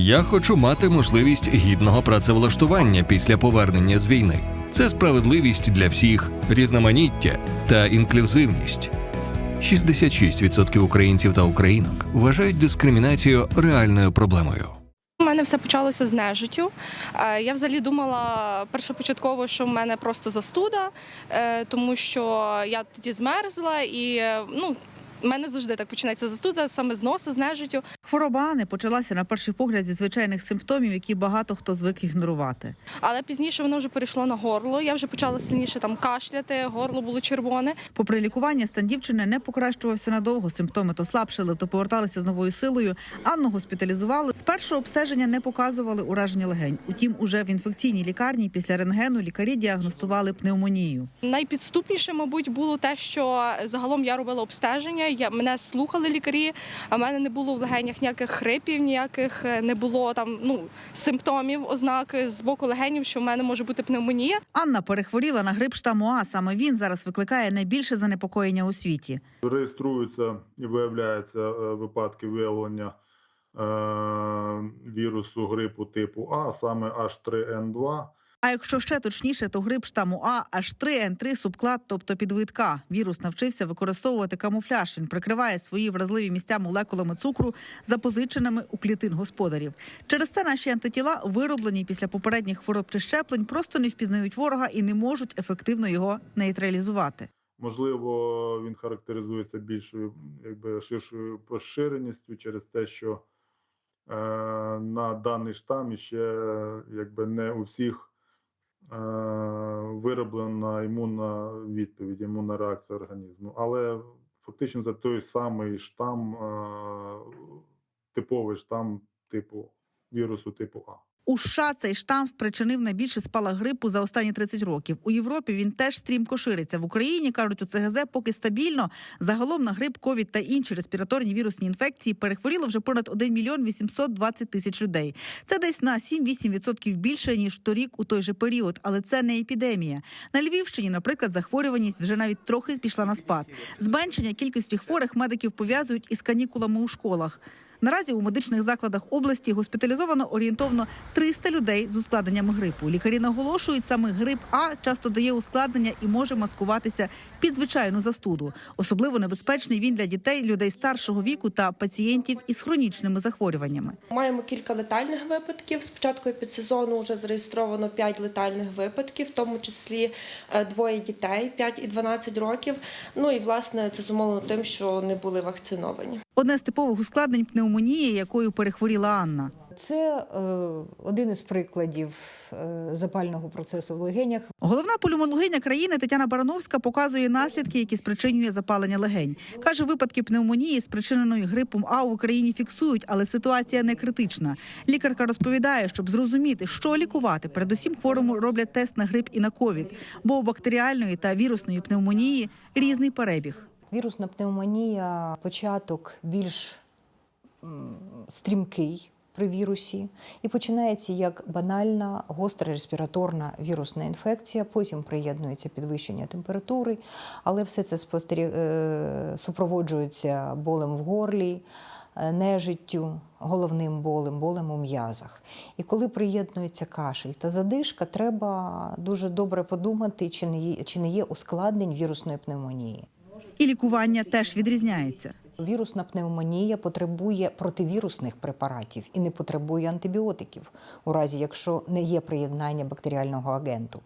Я хочу мати можливість гідного працевлаштування після повернення з війни. Це справедливість для всіх, різноманіття та інклюзивність. 66% українців та українок вважають дискримінацію реальною проблемою. У мене все почалося з нежиттю. Е, Я взагалі думала першопочатково, що в мене просто застуда, е, тому що я тоді змерзла і е, ну. У мене завжди так починається застуда, саме з носа, з нежиттю. Хвороба Ани почалася на перший погляд зі звичайних симптомів, які багато хто звик ігнорувати. Але пізніше воно вже перейшло на горло. Я вже почала сильніше там кашляти, горло було червоне. Попри лікування, стан дівчини не покращувався надовго. Симптоми то слабшили, то поверталися з новою силою. Анну госпіталізували. З першого обстеження не показували ураження легень. Утім, уже в інфекційній лікарні після рентгену лікарі діагностували пневмонію. Найпідступніше, мабуть, було те, що загалом я робила обстеження. Я мене слухали лікарі, а в мене не було в легенях ніяких хрипів, ніяких е, не було там ну симптомів, ознак з боку легенів, що в мене може бути пневмонія. Анна перехворіла на грип штаму А. Саме він зараз викликає найбільше занепокоєння у світі. Реєструються і виявляються е, випадки виявлення е, вірусу грипу типу А, саме H3N2. А якщо ще точніше, то грип штаму А аж 3 Н3 субклад, тобто підвид. Вірус навчився використовувати камуфляж. Він прикриває свої вразливі місця молекулами цукру, запозиченими у клітин господарів. Через це наші антитіла, вироблені після попередніх хвороб чи щеплень, просто не впізнають ворога і не можуть ефективно його нейтралізувати. Можливо, він характеризується більшою, якби ширшою поширеністю через те, що е, на даний штам ще якби не у всіх вироблена імунна відповідь, імунна реакція організму. Але фактично це той самий штам, е, типовий штам типу вірусу типу А. У США цей штам спричинив найбільше спалах грипу за останні 30 років. У Європі він теж стрімко шириться. В Україні кажуть, у ЦГЗ поки стабільно. Загалом на грип, ковід та інші респіраторні вірусні інфекції перехворіло вже понад 1 мільйон 820 тисяч людей. Це десь на 7-8% більше ніж торік у той же період, але це не епідемія. На Львівщині, наприклад, захворюваність вже навіть трохи пішла на спад. Зменшення кількості хворих медиків пов'язують із канікулами у школах. Наразі у медичних закладах області госпіталізовано орієнтовно 300 людей з ускладненнями грипу. Лікарі наголошують, саме грип А часто дає ускладнення і може маскуватися під звичайну застуду. Особливо небезпечний він для дітей, людей старшого віку та пацієнтів із хронічними захворюваннями. Маємо кілька летальних випадків. З початку епідсезону вже зареєстровано 5 летальних випадків, в тому числі е, двоє дітей 5 і 12 років. Ну і власне це зумовлено тим, що не були вакциновані. Одне з типових ускладнень пневмонії, якою перехворіла Анна. Це е, один із прикладів е, запального процесу в легенях. Головна пульмонологиня країни Тетяна Барановська показує наслідки, які спричинює запалення легень. Каже, випадки пневмонії, спричиненої грипом А в Україні фіксують, але ситуація не критична. Лікарка розповідає, щоб зрозуміти, що лікувати, передусім хворому роблять тест на грип і на ковід, бо у бактеріальної та вірусної пневмонії різний перебіг. Вірусна пневмонія початок більш стрімкий при вірусі і починається як банальна гостра респіраторна вірусна інфекція. Потім приєднується підвищення температури, але все це спостеріг... е, супроводжується болем в горлі. е, Нежиттю, головним болем, болем у м'язах. І коли приєднується кашель та задишка, треба дуже добре подумати, чи не є, чи не є ускладнень вірусної пневмонії. І лікування теж відрізняється. Вірусна пневмонія потребує противірусних препаратів і не потребує антибіотиків, у разі якщо не є приєднання бактеріального агенту.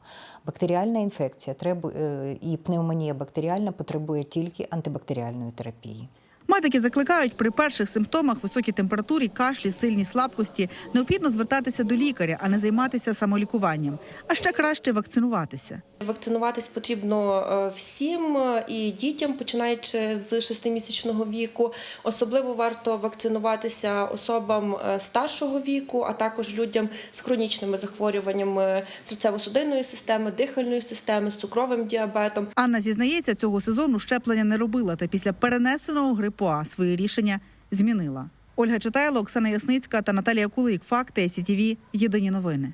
Бактеріальна інфекція е, і пневмонія бактеріальна потребує тільки антибактеріальної терапії. Медики закликають при перших симптомах високій температурі, кашлі, сильній слабкості необхідно звертатися до лікаря, а не займатися самолікуванням. А ще краще вакцинуватися. Вакцинуватись потрібно е, всім е, і дітям, починаючи з 6-місячного віку. Особливо варто вакцинуватися особам е, старшого віку, а також людям з хронічними захворюваннями серцево-судинної системи, дихальної системи, з цукровим діабетом. Анна зізнається, цього сезону щеплення не робила, та після перенесеного грипу А свої рішення змінила. Ольга Читайло, Оксана Ясницька та Наталія Кулик. Факти СІТІВІ. Єдині новини.